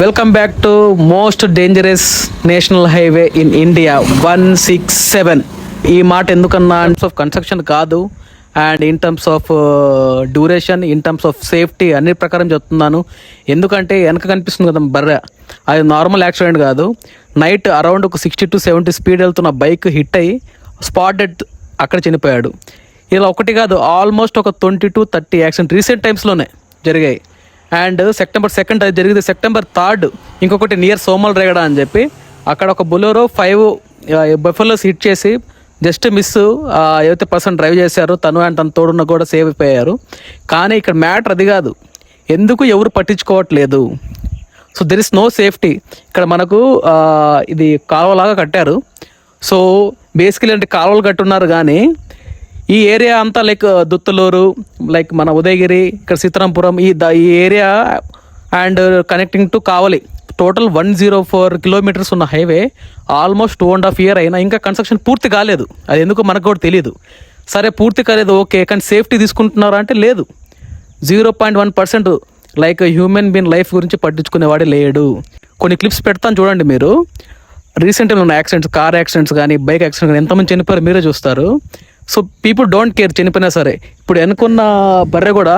Welcome back to most dangerous national highway in India one six seven ఈ మాట ఎందుకన్నా in of construction కాదు and in terms of duration in terms of safety అన్ని ప్రకారం చెప్తున్నాను. ఎందుకంటే వెనక కనిపిస్తుంది కదా బర్రె. అది నార్మల్ యాక్సిడెంట్ కాదు. నైట్ అరౌండ్ ఒక సిక్స్టీ టు సెవెంటీ స్పీడ్ వెళ్తున్న బైక్ హిట్ అయ్యి స్పాట్ డెడ్ అక్కడ చనిపోయాడు. ఇలా ఒకటి కాదు ఆల్మోస్ట్ ఒక twenty to thirty accident recent టైమ్స్లోనే జరిగాయి. అండ్ సెప్టెంబర్ సెకండ్ అది జరిగింది. సెప్టెంబర్ థర్డ్ ఇంకొకటి నియర్ సోమల్ రేగడ అని చెప్పి అక్కడ ఒక బులోరో ఫైవ్ బఫెలోస్ హిట్ చేసి జస్ట్ మిస్ ఏవైతే పర్సన్ డ్రైవ్ చేశారో తను అండ్ తన తోడున్న కూడా సేవ్ అయిపోయారు. కానీ ఇక్కడ మ్యాటర్ అది కాదు. ఎందుకు ఎవరు పట్టించుకోవట్లేదు? So there is no safety ఇక్కడ మనకు ఇది కాలువలాగా కట్టారు. సో బేసికలీ అంటే కాలువలు కట్టున్నారు కానీ ఈ ఏరియా అంతా లైక్ uh, దుత్తలూరు లైక్ మన ఉదయగిరి ఇక్కడ సీతారాంపురం ఈ ద ఈ area and connecting to Kavali. Total one zero four kilometres ఉన్న highway almost two and half year అయినా ఇంకా కన్స్ట్రక్షన్ పూర్తి కాలేదు. అది ఎందుకో మనకు కూడా తెలియదు సరే పూర్తి కాలేదు ఓకే కానీ సేఫ్టీ తీసుకుంటున్నారా అంటే లేదు. Zero point one percent like human being life గురించి పట్టించుకునేవాడే లేడు. కొన్ని క్లిప్స్ పెడతాను చూడండి మీరు. రీసెంట్గా ఉన్న యాక్సిడెంట్స్ కార్ యాక్సిడెంట్స్ కానీ బైక్ యాక్సిడెంట్ కానీ ఎంతమంది చనిపోయారు మీరే చూస్తారు. సో పీపుల్ డోంట్ కేర్ చనిపోయినా సరే. ఇప్పుడు వెనుకున్న బర్రె కూడా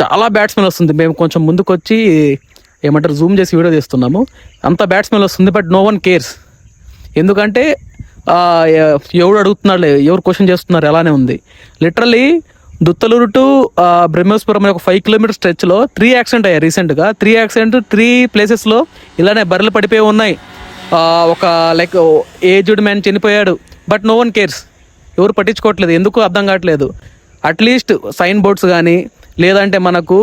చాలా బ్యాట్స్మెన్ వస్తుంది. మేము కొంచెం ముందుకు వచ్చి ఏమంటారు జూమ్ చేసి వీడియో తీస్తున్నాము. అంత బ్యాట్స్మెన్ వస్తుంది బట్ నో వన్ కేర్స్ ఎందుకంటే ఎవడు అడుగుతున్నాడు ఎవరు క్వశ్చన్ చేస్తున్నారు అలానే ఉంది. లిటరలీ దుత్తలూరు టు బ్రహ్మేశ్వరం అనే ఒక ఫైవ్ కిలోమీటర్ స్ట్రెచ్లో త్రీ యాక్సిడెంట్ అయ్యాయి రీసెంట్గా త్రీ యాక్సిడెంట్ త్రీ ప్లేసెస్లో ఇలానే బర్రెలు పడిపోయి ఉన్నాయి. ఒక లైక్ ఏజ్డ్ మ్యాన్ చనిపోయాడు బట్ నో వన్ కేర్స్ ఎవరు పట్టించుకోవట్లేదు ఎందుకు అర్థం కావట్లేదు. అట్లీస్ట్ సైన్ బోర్డ్స్ కానీ లేదంటే మనకు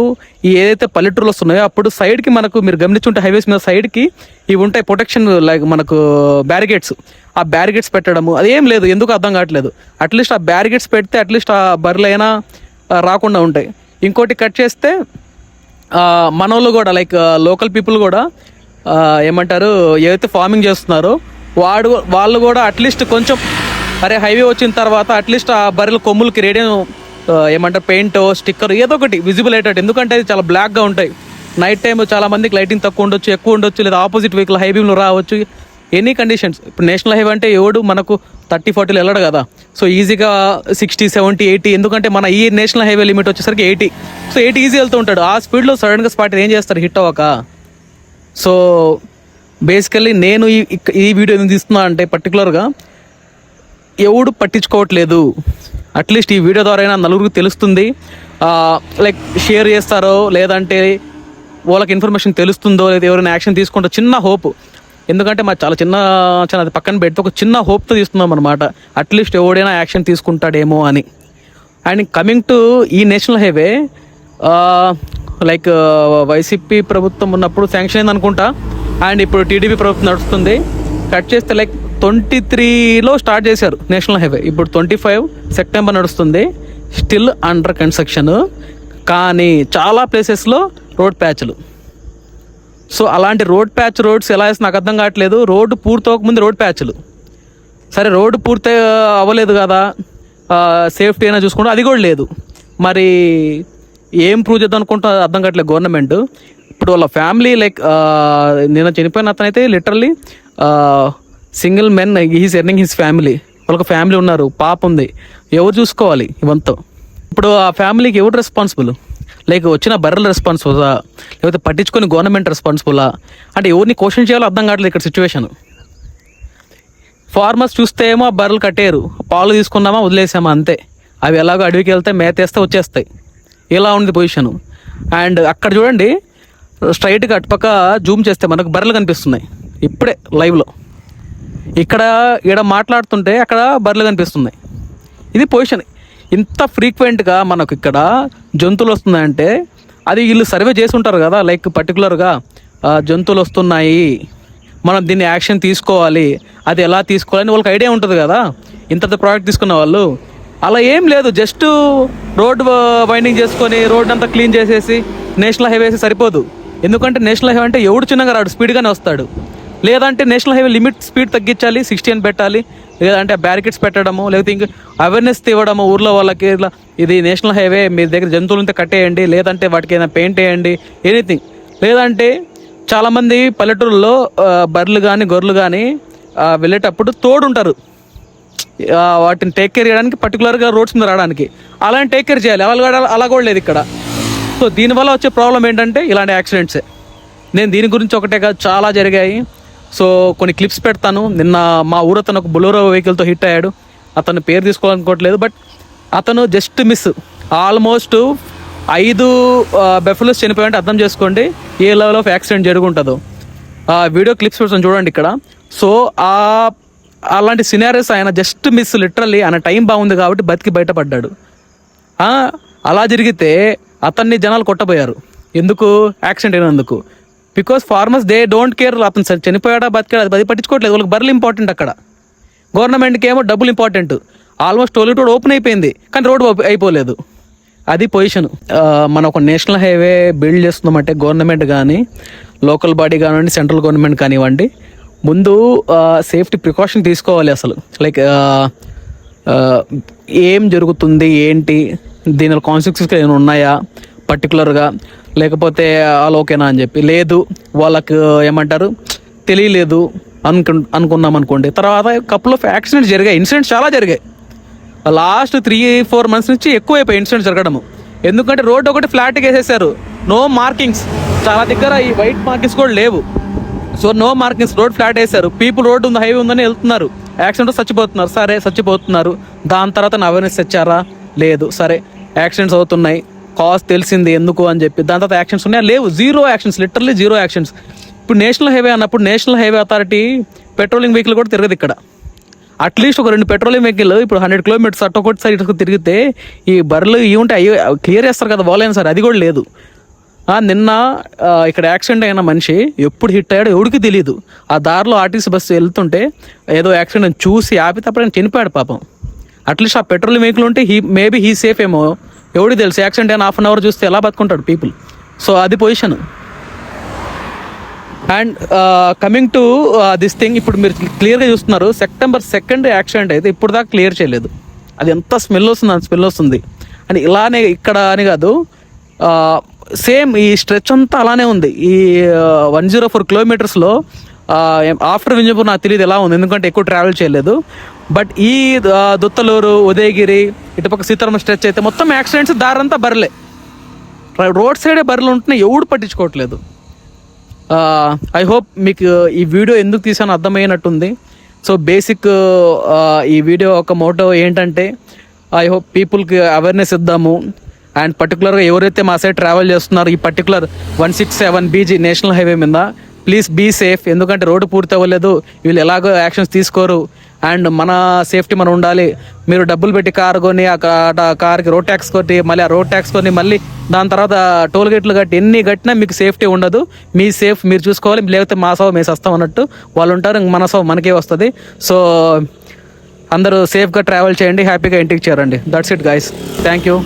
ఈ ఏదైతే పల్లెటూరులు వస్తున్నాయో అప్పుడు సైడ్కి మనకు మీరు గమనించుంటే హైవేస్ మీద సైడ్కి ఇవి ఉంటాయి ప్రొటెక్షన్ లైక్ మనకు బ్యారిగేట్స్ ఆ బ్యారిగేట్స్ పెట్టడము అదేం లేదు ఎందుకు అర్థం కావట్లేదు. అట్లీస్ట్ ఆ బ్యారిగేట్స్ పెడితే అట్లీస్ట్ ఆ బర్రెలైనా రాకుండా ఉంటాయి. ఇంకోటి కట్ చేస్తే మనోళ్ళు కూడా లైక్ లోకల్ పీపుల్ కూడా ఏమంటారు ఏదైతే ఫార్మింగ్ చేస్తున్నారో వాడు వాళ్ళు కూడా అట్లీస్ట్ కొంచెం అరే హైవే వచ్చిన తర్వాత అట్లీస్ట్ ఆ బర్రెల కొమ్ములకి రేడియం ఏమంటారు పెయింట్ స్టిక్కర్ ఏదో ఒకటి విజిబుల్ అయ్యేటట్టు. ఎందుకంటే అది చాలా బ్లాక్గా ఉంటాయి. నైట్ టైం చాలా మందికి లైటింగ్ తక్కువ ఉండొచ్చు ఎక్కువ ఉండొచ్చు లేదా ఆపోజిట్ వెహికల్ హైవేలో రావచ్చు. ఎనీ కండిషన్స్ ఇప్పుడు నేషనల్ హైవే అంటే ఎవడు మనకు థర్టీ ఫార్టీలో వెళ్ళడు కదా. సో ఈజీగా సిక్స్టీ సెవెంటీ ఎయిటీ ఎందుకంటే మన ఈ నేషనల్ హైవే లిమిట్ వచ్చేసరికి ఎయిటీ సో ఎయిటీ ఈజీ వెళ్తూ ఉంటాడు. ఆ స్పీడ్లో సడన్గా స్పాట్ ఏం చేస్తారు? హిట్ అవ్వక. సో బేసికల్లీ నేను ఈ ఈ వీడియో తీస్తున్నా అంటే పర్టికులర్గా ఎవడు పట్టించుకోవట్లేదు. అట్లీస్ట్ ఈ వీడియో ద్వారా అయినా నలుగురికి తెలుస్తుంది. లైక్ షేర్ చేస్తారో లేదంటే వాళ్ళకి ఇన్ఫర్మేషన్ తెలుస్తుందో లేదా ఎవరైనా యాక్షన్ తీసుకుంటో చిన్న హోప్ ఎందుకంటే మా చాలా చిన్న చిన్న అది పక్కన పెడితే ఒక చిన్న హోప్తో తీస్తున్నాం అనమాట అట్లీస్ట్ ఎవడైనా యాక్షన్ తీసుకుంటాడేమో అని. అండ్ కమింగ్ టు ఈ నేషనల్ హైవే లైక్ వైసీపీ ప్రభుత్వం ఉన్నప్పుడు శాంక్షన్ అయింది అనుకుంటా అండ్ ఇప్పుడు టీడీపీ ప్రభుత్వం నడుస్తుంది. కట్ చేస్తే లైక్ ట్వంటీ త్రీలో స్టార్ట్ చేశారు నేషనల్ హైవే. ఇప్పుడు ట్వంటీ ఫైవ్ సెప్టెంబర్ నడుస్తుంది. Still under construction. కానీ చాలా ప్లేసెస్లో రోడ్ ప్యాచ్లు. సో అలాంటి రోడ్ ప్యాచ్ రోడ్స్ ఎలా వేస్తే నాకు అర్థం కావట్లేదు. రోడ్డు పూర్తవకముందు రోడ్ ప్యాచ్లు. సరే రోడ్డు పూర్తి అవ్వలేదు కదా. సేఫ్టీ అయినా చూసుకుంటే అది కూడా లేదు. మరి ఏం ప్రూవ్ చేద్దాం అనుకుంటా అర్థం కావట్లేదు గవర్నమెంట్. ఇప్పుడు వాళ్ళ ఫ్యామిలీ లైక్ నిన్న చనిపోయిన అతనైతే literally single men he's earning his family వాళ్ళకి ఫ్యామిలీ ఉన్నారు పాప ఉంది. ఎవరు చూసుకోవాలి ఇవంతా? ఇప్పుడు ఆ ఫ్యామిలీకి ఎవరు రెస్పాన్సిబుల్ లైక్ వచ్చిన బర్రెల రెస్పాన్సిబులా లేకపోతే పట్టించుకొని గవర్నమెంట్ రెస్పాన్సిబులా అంటే ఎవరిని క్వశ్చన్ చేయాలో అర్థం కావట్లేదు ఇక్కడ సిచ్యువేషన్ ఫార్మర్స్ చూస్తే ఏమో ఆ బర్రెలు కట్టేరు పాలు తీసుకున్నామా వదిలేసామా అంతే. అవి ఎలాగో అడవికి వెళ్తే మేతేస్తే వచ్చేస్తాయి. ఇలా ఉంది పొజిషన్ అండ్ అక్కడ చూడండి స్ట్రైట్గా అటుపక్క జూమ్ చేస్తే మనకు బర్రెలు కనిపిస్తున్నాయి. ఇప్పుడే లైవ్లో ఇక్కడ ఈడ మాట్లాడుతుంటే అక్కడ బర్రెలు కనిపిస్తుంది ఇది పొజిషన్. ఇంత ఫ్రీక్వెంట్గా మనకు ఇక్కడ జంతువులు వస్తున్నాయంటే అది వీళ్ళు సర్వే చేసి ఉంటారు కదా లైక్ పర్టికులర్గా జంతువులు వస్తున్నాయి మనం దీన్ని యాక్షన్ తీసుకోవాలి అది ఎలా తీసుకోవాలని వాళ్ళకి ఐడియా ఉంటుంది కదా. ఇంత ప్రోడక్ట్ తీసుకున్న వాళ్ళు. అలా ఏం లేదు జస్ట్ రోడ్ వైండింగ్ చేసుకొని రోడ్ అంతా క్లీన్ చేసేసి నేషనల్ హైవే సరిపోదు. ఎందుకంటే నేషనల్ హైవే అంటే ఎవడు చిన్నగా రాడు స్పీడ్గానే వస్తాడు. లేదంటే నేషనల్ హైవే లిమిట్ స్పీడ్ తగ్గించాలి సిక్స్టీ అని పెట్టాలి లేదంటే బ్యారికేడ్స్ పెట్టడము లేకపోతే ఇంకా అవేర్నెస్ ఇవ్వడము ఊర్లో వాళ్ళకి ఇట్లా. ఇది నేషనల్ హైవే మీ దగ్గర జంతువులు కట్టేయండి లేదంటే వాటికి ఏదైనా పెయింట్ వేయండి ఎనీథింగ్ లేదంటే చాలామంది పల్లెటూరులో బర్రెలు కానీ గొర్రెలు కానీ వెళ్ళేటప్పుడు తోడుంటారు. వాటిని టేక్ కేర్ చేయడానికి పర్టికులర్గా రోడ్స్ మీద రావడానికి. అలానే టేక్ కేర్ చేయాలి. అలా కూడా- అలా కూడా లేదు ఇక్కడ. సో దీనివల్ల వచ్చే ప్రాబ్లం ఏంటంటే ఇలాంటి యాక్సిడెంట్సే నేను దీని గురించి ఒకటే కాదు చాలా జరిగాయి. సో కొన్ని క్లిప్స్ పెడతాను. నిన్న మా ఊరు అతను ఒక బులోరో వెహికల్తో హిట్ అయ్యాడు. అతను పేరు తీసుకోవాలనుకోవట్లేదు బట్ అతను జస్ట్ మిస్ ఆల్మోస్ట్ ఐదు బెఫలస్ చనిపోయాయంటే అర్థం చేసుకోండి ఏ లెవెల్ ఆఫ్ యాక్సిడెంట్ జరుగుంటుందో. ఆ వీడియో క్లిప్స్ పెడతాను చూడండి ఇక్కడ. సో ఆ అలాంటి సినారీస్ ఆయన జస్ట్ మిస్ లిటరల్లీ ఆయన టైం బాగుంది కాబట్టి బతికి బయటపడ్డాడు. అలా జరిగితే అతన్ని జనాలు కొట్టబోయారు. ఎందుకు? యాక్సిడెంట్ అయినందుకు. Because farmers they don't care అతను చ- చనిపోయాడా బతికాడా అది పట్టించుకోవట్లేదు. వాళ్ళకి బర్రెలు ఇంపార్టెంట్ అక్కడ. గవర్నమెంట్కి ఏమో డబ్బులు important almost toll gate road open అయిపోయింది కానీ రోడ్ అయిపోలేదు. అది పొజిషన్. మన ఒక నేషనల్ హైవే బిల్డ్ చేస్తున్నామంటే గవర్నమెంట్ కానీ లోకల్ బాడీ కానివ్వండి సెంట్రల్ గవర్నమెంట్ కానివ్వండి ముందు సేఫ్టీ ప్రికాషన్ తీసుకోవాలి అసలు. లైక్ ఏం జరుగుతుంది ఏంటి దీని కాన్సిక్వెన్సెస్ ఏమైనా ఉన్నాయా? పర్టికులర్గా లేకపోతే ఆల్ ఓకేనా అని చెప్పి లేదు వాళ్ళకు ఏమంటారు తెలియలేదు అనుకు అనుకున్నాం అనుకోండి. తర్వాత కపుల్ ఆఫ్ యాక్సిడెంట్స్ జరిగాయి. ఇన్సిడెంట్స్ చాలా జరిగాయి. లాస్ట్ త్రీ ఫోర్ మంత్స్ నుంచి ఎక్కువైపోయి ఇన్సిడెంట్స్ జరగడము. ఎందుకంటే రోడ్ ఒకటి ఫ్లాట్గా వేసేసారు నో మార్కింగ్స్ చాలా దగ్గర ఈ వైట్ మార్కింగ్స్ కూడా లేవు. So no markings road flat వేశారు. పీపుల్ రోడ్ ఉంది హైవే ఉందని వెళ్తున్నారు. యాక్సిడెంట్ చచ్చిపోతున్నారు. సరే చచ్చిపోతున్నారు. దాని తర్వాత అవేర్నెస్ తెచ్చారా? లేదు. సరే యాక్సిడెంట్స్ అవుతున్నాయి. కాజ్ తెలిసింది ఎందుకు అని చెప్పి. దాని తర్వాత యాక్షన్స్ ఉన్నాయా? లేవు. Zero actions literally zero actions ఇప్పుడు నేషనల్ హైవే అన్నప్పుడు national highway authority patrolling vehicle కూడా తిరగదు ఇక్కడ. అట్లీస్ట్ ఒక రెండు పెట్రోలింగ్ వెహికల్ ఇప్పుడు హండ్రెడ్ కిలోమీటర్స్ అటు ఒకటి సైడ్ తిరిగితే ఈ బర్రెలు ఇవి ఉంటే అయ్యో క్లియర్ చేస్తారు కదా బాగాలేదు సరే? అది కూడా లేదు. నిన్న ఇక్కడ యాక్సిడెంట్ అయిన మనిషి ఎప్పుడు హిట్ అయ్యాడో ఎవడికి తెలియదు ఆ దారిలో ఆర్టీసీ బస్సు వెళ్తుంటే ఏదో యాక్సిడెంట్ చూసి ఆపితే అప్పుడు ఆయన చనిపోయాడు పాపం. అట్లీస్ట్ ఆ పెట్రోల్ వెహికల్ ఉంటే హీ మేబీ హీ సేఫ్ ఏమో. ఎవడికి తెలుసు? యాక్సిడెంట్ అయిన హాఫ్ అన్ అవర్ చూస్తే ఎలా బతుకుంటాడు పీపుల్? సో అది position. And coming to this thing ఇప్పుడు మీరు క్లియర్గా చూస్తున్నారు సెప్టెంబర్ సెకండ్ యాక్సిడెంట్ అయితే ఇప్పుడు దాకా క్లియర్ చేయలేదు. అది ఎంత స్మెల్ వస్తుంది అంత స్మెల్ వస్తుంది. అండ్ ఇలానే ఇక్కడ అని కాదు సేమ్ ఈ స్ట్రెచ్ అంతా అలానే ఉంది. ఈ వన్ జీరో ఫోర్ కిలోమీటర్స్లో ఆఫ్టర్ వింజపూర్ నాకు తెలియదు ఎలా ఉంది ఎందుకంటే ఎక్కువ ట్రావెల్ చేయలేదు. బట్ ఈ దుత్తలూరు ఉదయగిరి ఇటుపక్క సీతారామ స్ట్రెచ్ అయితే మొత్తం యాక్సిడెంట్స్ దారంతా బర్లే రోడ్ సైడే బర్రెలు ఉంటున్నాయి ఎవడు పట్టించుకోవట్లేదు. ఐ హోప్ మీకు ఈ వీడియో ఎందుకు తీసానో అర్థమయ్యినట్టుంది సో బేసిక్ ఈ వీడియో ఒక మోటో ఏంటంటే ఐ హోప్ పీపుల్కి అవేర్నెస్ ఇద్దాము. అండ్ పర్టికులర్గా ఎవరైతే మా సైడ్ ట్రావెల్ చేస్తున్నారో ఈ particular one six seven BG national highway మీద ప్లీజ్ బీ సేఫ్ ఎందుకంటే రోడ్డు పూర్తి అవ్వలేదు. వీళ్ళు ఎలాగో యాక్షన్స్ తీసుకోరు. అండ్ మన సేఫ్టీ మనం ఉండాలి. మీరు డబ్బులు పెట్టి కారు కొని ఆ కార్కి రోడ్ ట్యాక్స్ కొట్టి మళ్ళీ ఆ రోడ్ ట్యాక్స్ కొని మళ్ళీ దాని తర్వాత టోల్ గేట్లు కట్టి ఎన్ని కట్టినా మీకు సేఫ్టీ ఉండదు. మీ సేఫ్ మీరు చూసుకోవాలి లేకపోతే మా సవ మేము వస్తాం అన్నట్టు వాళ్ళు ఉంటారు. ఇంక మన సవ మనకే వస్తుంది. సో అందరూ సేఫ్గా ట్రావెల్ చేయండి హ్యాపీగా ఇంటికి చేరండి. That's it guys thank you